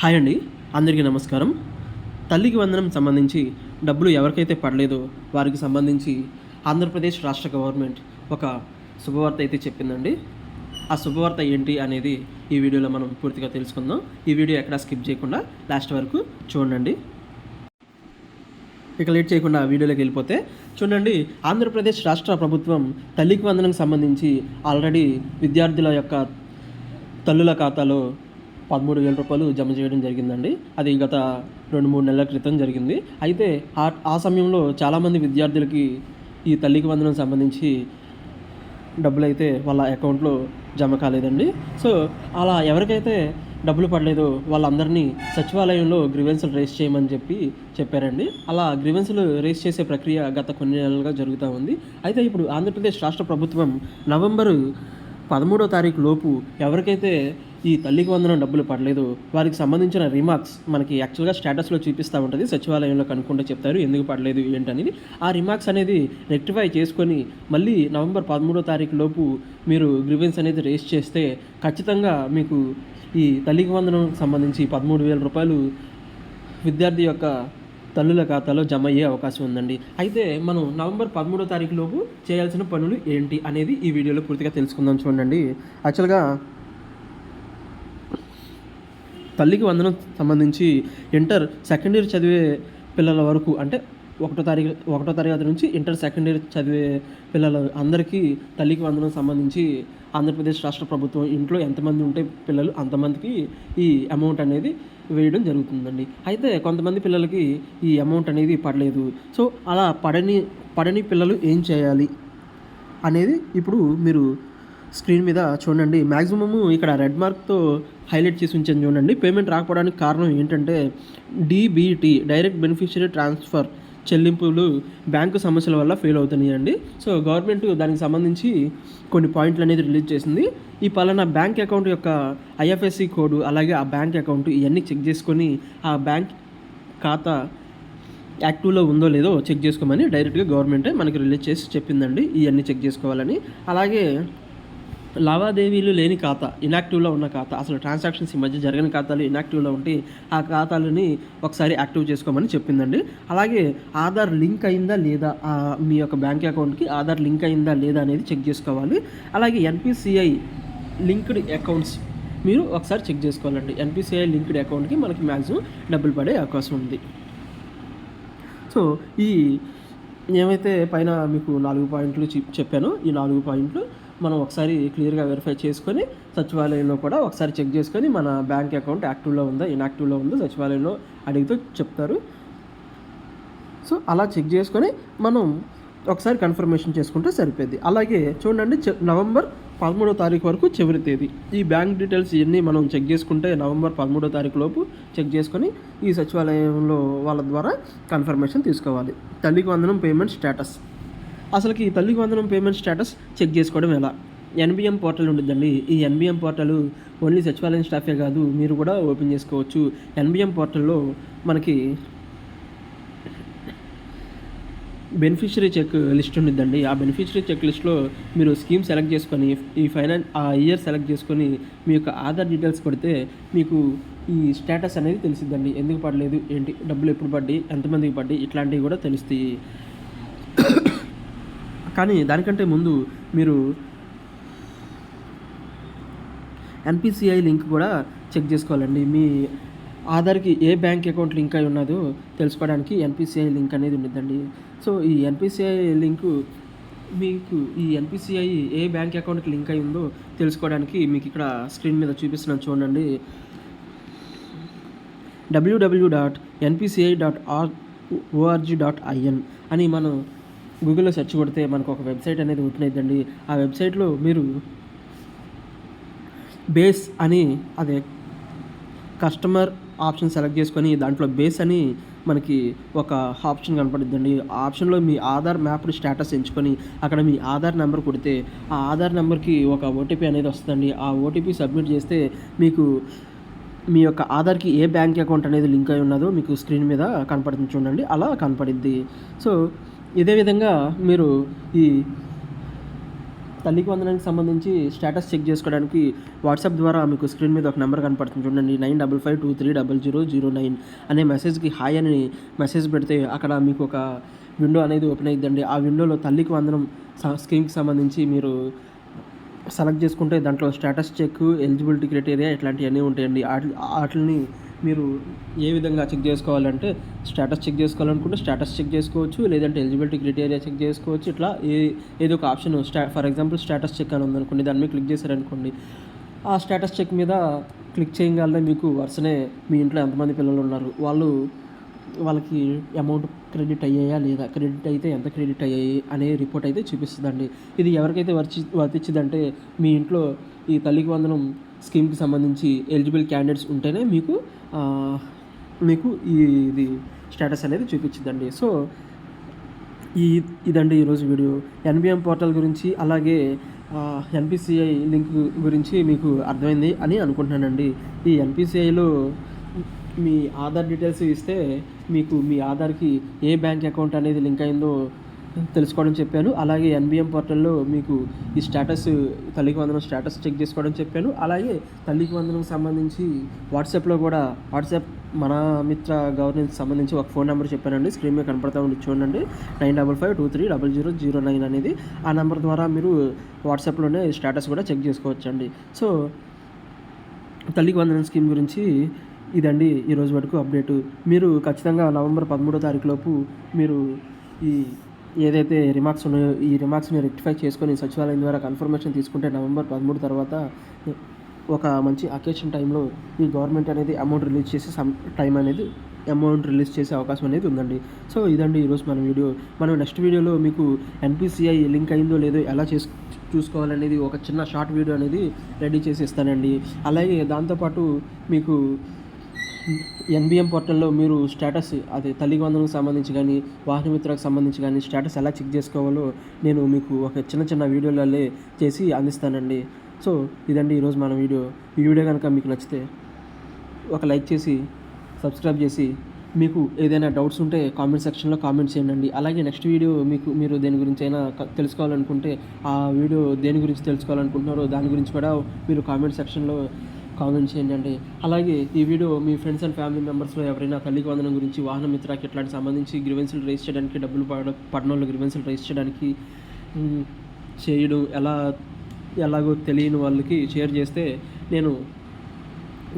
Hi అండి. అందరికీ నమస్కారం. తల్లికి వందనం సంబంధించి డబ్బులు ఎవరికైతే పడలేదో వారికి సంబంధించి ఆంధ్రప్రదేశ్ రాష్ట్ర గవర్నమెంట్ ఒక శుభవార్త అయితే చెప్పిందండి. ఆ శుభవార్త ఏంటి అనేది ఈ వీడియోలో మనం పూర్తిగా తెలుసుకుందాం. ఈ వీడియో ఎక్కడా స్కిప్ చేయకుండా లాస్ట్ వరకు చూడండి. ఇక లేట్ చేయకుండా వీడియోలోకి వెళ్ళిపోతే చూడండి ఆంధ్రప్రదేశ్ రాష్ట్ర ప్రభుత్వం తల్లికి వందనం సంబంధించి ఆల్రెడీ విద్యార్థుల యొక్క తల్లుల ఖాతాలో పదమూడు వేల రూపాయలు జమ చేయడం జరిగిందండి. అది గత రెండు మూడు నెలల క్రితం జరిగింది. అయితే ఆ ఆ సమయంలో చాలామంది విద్యార్థులకి ఈ తల్లికి వందనం సంబంధించి డబ్బులు అయితే వాళ్ళ అకౌంట్లో జమ కాలేదండి. సో అలా ఎవరికైతే డబ్బులు పడలేదో వాళ్ళందరినీ సచివాలయంలో గ్రీవెన్సులు రేస్ చేయమని చెప్పి చెప్పారండి. అలా గ్రీవెన్సులు రేస్ చేసే ప్రక్రియ గత కొన్ని నెలలుగా జరుగుతూ ఉంది. అయితే ఇప్పుడు ఆంధ్రప్రదేశ్ రాష్ట్ర ప్రభుత్వం నవంబరు పదమూడో తారీఖు లోపు ఎవరికైతే ఈ తల్లికి వందనం డబ్బులు పడలేదు. వారికి సంబంధించిన రిమార్క్స్ మనకి యాక్చువల్గా స్టేటస్లో చూపిస్తూ ఉంటుంది. సచివాలయంలో కనుక్కుంటే చెప్తారు ఎందుకు పడలేదు? ఏంటనేది. ఆ రిమార్క్స్ అనేది రెక్టిఫై చేసుకొని మళ్ళీ నవంబర్ పదమూడో తారీఖు లోపు మీరు గ్రివెన్స్ అనేది రేస్ చేస్తే ఖచ్చితంగా మీకు ఈ తల్లికి వందనంకి సంబంధించి పదమూడు వేల రూపాయలు విద్యార్థి యొక్క తల్లుల ఖాతాలో జమ అయ్యే అవకాశం ఉందండి. అయితే మనం నవంబర్ పదమూడో తారీఖు లోపు చేయాల్సిన పనులు ఏంటి అనేది ఈ వీడియోలో పూర్తిగా తెలుసుకుందాం చూడండి. యాక్చువల్గా తల్లికి వందనం సంబంధించి ఇంటర్ సెకండ్ ఇయర్ చదివే పిల్లల వరకు అంటే ఒకటో తారీఖు ఒకటో తరగతి నుంచి ఇంటర్ సెకండ్ ఇయర్ చదివే పిల్లల అందరికీ తల్లికి వందనం సంబంధించి ఆంధ్రప్రదేశ్ రాష్ట్ర ప్రభుత్వం ఇంట్లో ఎంతమంది ఉంటే పిల్లలు అంతమందికి ఈ అమౌంట్ అనేది వేయడం జరుగుతుందండి. అయితే కొంతమంది పిల్లలకి ఈ అమౌంట్ అనేది పడలేదు. సో అలా పడని పడని పిల్లలు ఏం చేయాలి అనేది ఇప్పుడు మీరు స్క్రీన్ మీద చూడండి. మ్యాక్సిమము ఇక్కడ రెడ్ మార్క్తో హైలైట్ చేసి ఉంచాను చూడండి. పేమెంట్ రాకపోవడానికి కారణం ఏంటంటే డీబీటీ డైరెక్ట్ బెనిఫిషియరీ ట్రాన్స్ఫర్ చెల్లింపులు బ్యాంకు సమస్యల వల్ల ఫెయిల్ అవుతున్నాయండి సో గవర్నమెంట్ దానికి సంబంధించి కొన్ని పాయింట్లు అనేది రిలీజ్ చేసింది. ఈ పలానా బ్యాంక్ అకౌంట్ యొక్క ఐఎఫ్ఎస్సి కోడ్ అలాగే ఆ బ్యాంక్ అకౌంట్ ఇవన్నీ చెక్ చేసుకొని ఆ బ్యాంక్ ఖాతా యాక్టివ్లో ఉందో లేదో చెక్ చేసుకోమని డైరెక్ట్గా గవర్నమెంటే మనకి రిలీజ్ చేసి చెప్పిందండి. ఇవన్నీ చెక్ చేసుకోవాలని. అలాగే లావాదేవీలు లేని ఖాతా ఇనాక్టివ్లో ఉన్న ఖాతా అసలు ట్రాన్సాక్షన్స్ ఈ మధ్య జరిగిన ఖాతాలు ఇనాక్టివ్లో ఉంటే ఆ ఖాతాలని ఒకసారి యాక్టివ్ చేసుకోమని చెప్పిందండి. అలాగే ఆధార్ లింక్ అయిందా లేదా మీ యొక్క బ్యాంక్ అకౌంట్కి ఆధార్ లింక్ అయిందా లేదా అనేది చెక్ చేసుకోవాలి. అలాగే ఎన్పిసిఐ లింక్డ్ అకౌంట్స్ మీరు ఒకసారి చెక్ చేసుకోవాలండి. ఎన్పిసిఐ లింక్డ్ అకౌంట్కి మనకి మ్యాక్సిమం డబ్బులు పడే అవకాశం ఉంది. సో ఈ ఏమైతే పైన మీకు నాలుగు పాయింట్లు చెప్- చెప్పానో ఈ నాలుగు పాయింట్లు మనం ఒకసారి క్లియర్గా వెరిఫై చేసుకొని సచివాలయంలో కూడా ఒకసారి చెక్ చేసుకొని మన బ్యాంక్ అకౌంట్ యాక్టివ్లో ఉందా ఇన్యాక్టివ్లో ఉందో సచివాలయంలో అడిగితే చెప్తారు. సో అలా చెక్ చేసుకొని మనం ఒకసారి కన్ఫర్మేషన్ చేసుకుంటే సరిపోద్ది. అలాగే చూడండి చె- నవంబర్ పదమూడో తారీఖు వరకు చివరి తేదీ. ఈ బ్యాంక్ డీటెయిల్స్ ఇవన్నీ మనం చెక్ చేసుకుంటే నవంబర్ పదమూడో తారీఖు లోపు చెక్ చేసుకొని ఈ సచివాలయంలో వాళ్ళ ద్వారా కన్ఫర్మేషన్ తీసుకోవాలి. తల్లికి వందనం పేమెంట్ స్టేటస్. అసలుకి ఈ తల్లికి వందనం పేమెంట్ స్టేటస్ చెక్ చేసుకోవడం ఎలా? ఎన్బిఎం పోర్టల్ ఉంటుందండి. ఈ ఎన్బిఎం పోర్టల్ ఓన్లీ సచివాలయం స్టాఫే కాదు మీరు కూడా ఓపెన్ చేసుకోవచ్చు. ఎన్బిఎం పోర్టల్లో మనకి బెనిఫిషరీ చెక్ లిస్ట్ ఉండిద్దండి ఆ బెనిఫిషరీ చెక్ లిస్ట్లో మీరు స్కీమ్ సెలెక్ట్ చేసుకొని ఈ ఫైనాన్స్ ఆ ఇయర్ సెలెక్ట్ చేసుకొని మీ యొక్క ఆధార్ డీటెయిల్స్ కొడితే మీకు ఈ స్టేటస్ అనేది తెలిసిద్దండి ఎందుకు పడలేదు? ఏంటి? డబ్బులు ఎప్పుడు పడ్డాయి? ఎంతమందికి పడ్డాయి? ఇట్లాంటివి కూడా తెలుస్తాయి. కానీ దానికంటే ముందు మీరు ఎన్పిసిఐ లింక్ కూడా చెక్ చేసుకోవాలండి. మీ ఆధార్కి ఏ బ్యాంక్ అకౌంట్ లింక్ అయి ఉన్నదో తెలుసుకోవడానికి ఎన్పిసిఐ లింక్ అనేది ఉండిద్దండి. సో ఈ ఎన్పిసిఐ లింకు మీకు ఈ ఎన్పిసిఐ ఏ బ్యాంక్ అకౌంట్కి లింక్ అయి ఉందో తెలుసుకోవడానికి మీకు ఇక్కడ స్క్రీన్ మీద చూపిస్తున్నాను చూడండి. WW dot NPCI dot R ORG dot IN అని మనం గూగుల్లో సెర్చ్ కొడితే మనకు ఒక వెబ్సైట్ అనేది ఓపెన్ అవుతుందండి ఆ వెబ్సైట్లో మీరు బేస్ అని అదే కస్టమర్ ఆప్షన్ సెలెక్ట్ చేసుకొని దాంట్లో బేస్ అని మనకి ఒక ఆప్షన్ కనపడుద్దండి ఆ ఆప్షన్లో మీ ఆధార్ మ్యాప్డ్ స్టేటస్ ఎంచుకొని అక్కడ మీ ఆధార్ నెంబర్ కొడితే ఆ ఆధార్ నెంబర్కి ఒక ఓటీపీ అనేది వస్తుందండి. ఆ ఓటీపీ సబ్మిట్ చేస్తే మీకు మీ యొక్క ఆధార్కి ఏ బ్యాంక్ అకౌంట్ అనేది లింక్ అయి ఉన్నదో మీకు స్క్రీన్ మీద కనపడుతుంది చూడండి. అలా కనపడిద్ది. సో ఇదే విధంగా మీరు ఈ తల్లికి వందనానికి సంబంధించి స్టేటస్ చెక్ చేసుకోవడానికి వాట్సాప్ ద్వారా మీకు స్క్రీన్ మీద ఒక నెంబర్ కనపడుతుంది. చూడండి nine double five two three double zero zero nine అనే మెసేజ్కి హాయ్ అని మెసేజ్ పెడితే అక్కడ మీకు ఒక విండో అనేది ఓపెన్ అయ్యిద్దండి ఆ విండోలో తల్లికి వందనం స- స్కీమ్కి సంబంధించి మీరు సెలెక్ట్ చేసుకుంటే దాంట్లో స్టేటస్ చెక్ ఎలిజిబిలిటీ క్రైటీరియా ఇట్లాంటివన్నీ ఉంటాయండి. వాటిని మీరు ఏ విధంగా చెక్ చేసుకోవాలంటే స్టేటస్ చెక్ చేసుకోవాలనుకుంటే స్టేటస్ చెక్ చేసుకోవచ్చు లేదంటే ఎలిజిబిలిటీ క్రైటీరియా చెక్ చేసుకోవచ్చు. ఇట్లా ఏ ఏదో ఒక ఆప్షన్ స్టా ఫర్ ఎగ్జాంపుల్ స్టేటస్ చెక్ అని ఉందనుకోండి దాని మీద క్లిక్ చేశారనుకోండి ఆ స్టేటస్ చెక్ మీద క్లిక్ చేయగలనే మీకు వరుసనే మీ ఇంట్లో ఎంతమంది పిల్లలు ఉన్నారు వాళ్ళు వాళ్ళకి అమౌంట్ క్రెడిట్ అయ్యాయా లేదా క్రెడిట్ అయితే ఎంత క్రెడిట్ అయ్యాయి అనే రిపోర్ట్ అయితే చూపిస్తుందండి. ఇది ఎవరికైతే వర్చి వర్తించిందంటే మీ ఇంట్లో ఈ తల్లికి వందనం స్కీమ్కి సంబంధించి ఎలిజిబుల్ క్యాండిడేట్స్ ఉంటేనే మీకు మీకు ఈ ఇది స్టేటస్ అనేది చూపించిందండి. సో ఈ ఇదండి ఈరోజు వీడియో. ఎన్బిఎం పోర్టల్ గురించి అలాగే ఎన్పిసిఐ లింక్ గురించి మీకు అర్థమైంది అని అనుకుంటున్నానండి. ఈ ఎన్పిసిఐలో మీ ఆధార్ డీటెయిల్స్ ఇస్తే మీకు మీ ఆధార్కి ఏ బ్యాంక్ అకౌంట్ అనేది లింక్ అయిందో తెలుసుకోవడం చెప్పాను. అలాగే ఎన్బిఎం పోర్టల్లో మీకు ఈ స్టేటస్ తల్లికి వందనం స్టేటస్ చెక్ చేసుకోవడం చెప్పాను. అలాగే తల్లికి వందనం సంబంధించి వాట్సాప్లో కూడా వాట్సాప్ మన మిత్ర గవర్నెన్స్ సంబంధించి ఒక ఫోన్ నెంబర్ చెప్పానండి. స్క్రీన్ మీద కనపడతా ఉండి చూడండి. Nine double five two three double zero zero nine అనేది ఆ నెంబర్ ద్వారా మీరు వాట్సాప్లోనే స్టేటస్ కూడా చెక్ చేసుకోవచ్చండి. సో తల్లికి వందనం స్కీమ్ గురించి ఇదండి ఈరోజు వరకు అప్డేటు. మీరు ఖచ్చితంగా నవంబర్ పదమూడో తారీఖులోపు మీరు ఈ ఏదైతే రిమార్క్స్ ఉన్నాయో ఈ రిమార్క్స్ని రెక్టిఫై చేసుకొని సచివాలయం ద్వారా కన్ఫర్మేషన్ తీసుకుంటే నవంబర్ పదమూడు తర్వాత ఒక మంచి అకేషన్ టైంలో ఈ గవర్నమెంట్ అనేది అమౌంట్ రిలీజ్ చేసే సమ్ టైం అనేది అమౌంట్ రిలీజ్ చేసే అవకాశం అనేది ఉందండి. సో ఇదండి ఈరోజు మన వీడియో మనం నెక్స్ట్ వీడియోలో మీకు ఎన్పిసిఐ లింక్ అయిందో లేదో ఎలా చేసు చూసుకోవాలనేది ఒక చిన్న షార్ట్ వీడియో అనేది రెడీ చేసి ఇస్తానండి అలాగే దాంతోపాటు మీకు ఎన్బిఎం పోర్టల్లో మీరు స్టేటస్ అది తల్లి వందనకు సంబంధించి కానీ వాహనమిత్రకు సంబంధించి కానీ స్టేటస్ ఎలా చెక్ చేసుకోవాలో నేను మీకు ఒక చిన్న చిన్న వీడియోలలో చేసి అందిస్తానండి. సో ఇదండి ఈరోజు మన వీడియో. ఈ వీడియో కనుక మీకు నచ్చితే ఒక లైక్ చేసి సబ్స్క్రైబ్ చేసి మీకు ఏదైనా డౌట్స్ ఉంటే కామెంట్ సెక్షన్లో కామెంట్ చేయండి. అలాగే నెక్స్ట్ వీడియో మీకు మీరు దేని గురించి అయినా తెలుసుకోవాలనుకుంటే ఆ వీడియో దేని గురించి తెలుసుకోవాలనుకుంటున్నారో దాని గురించి కూడా మీరు కామెంట్ సెక్షన్లో కామెంట్ చేయండి అలాగే ఈ వీడియో మీ ఫ్రెండ్స్ అండ్ ఫ్యామిలీ మెంబర్స్లో ఎవరైనా తల్లికి వందనం గురించి వాహన మిత్రకి ఇట్లాంటి సంబంధించి గ్రివెన్సులు రేస్ చేయడానికి డబ్బులు పడ పట్టణంలో గ్రివెన్సులు రేస్ చేయడానికి చేయడం ఎలా ఎలాగో తెలియని వాళ్ళకి షేర్ చేస్తే నేను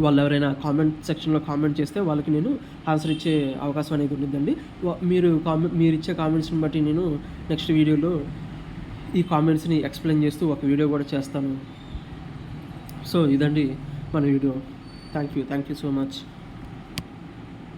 వాళ్ళు ఎవరైనా కామెంట్ సెక్షన్లో కామెంట్ చేస్తే వాళ్ళకి నేను ఆన్సర్ ఇచ్చే అవకాశం అనేది ఉంటుందండి. మీరు కామెంట్ మీరు ఇచ్చే కామెంట్స్ని బట్టి నేను నెక్స్ట్ వీడియోలో ఈ కామెంట్స్ని ఎక్స్ప్లెయిన్ చేస్తూ ఒక వీడియో కూడా చేస్తాను. సో ఇదండి మన video thank you thank you so much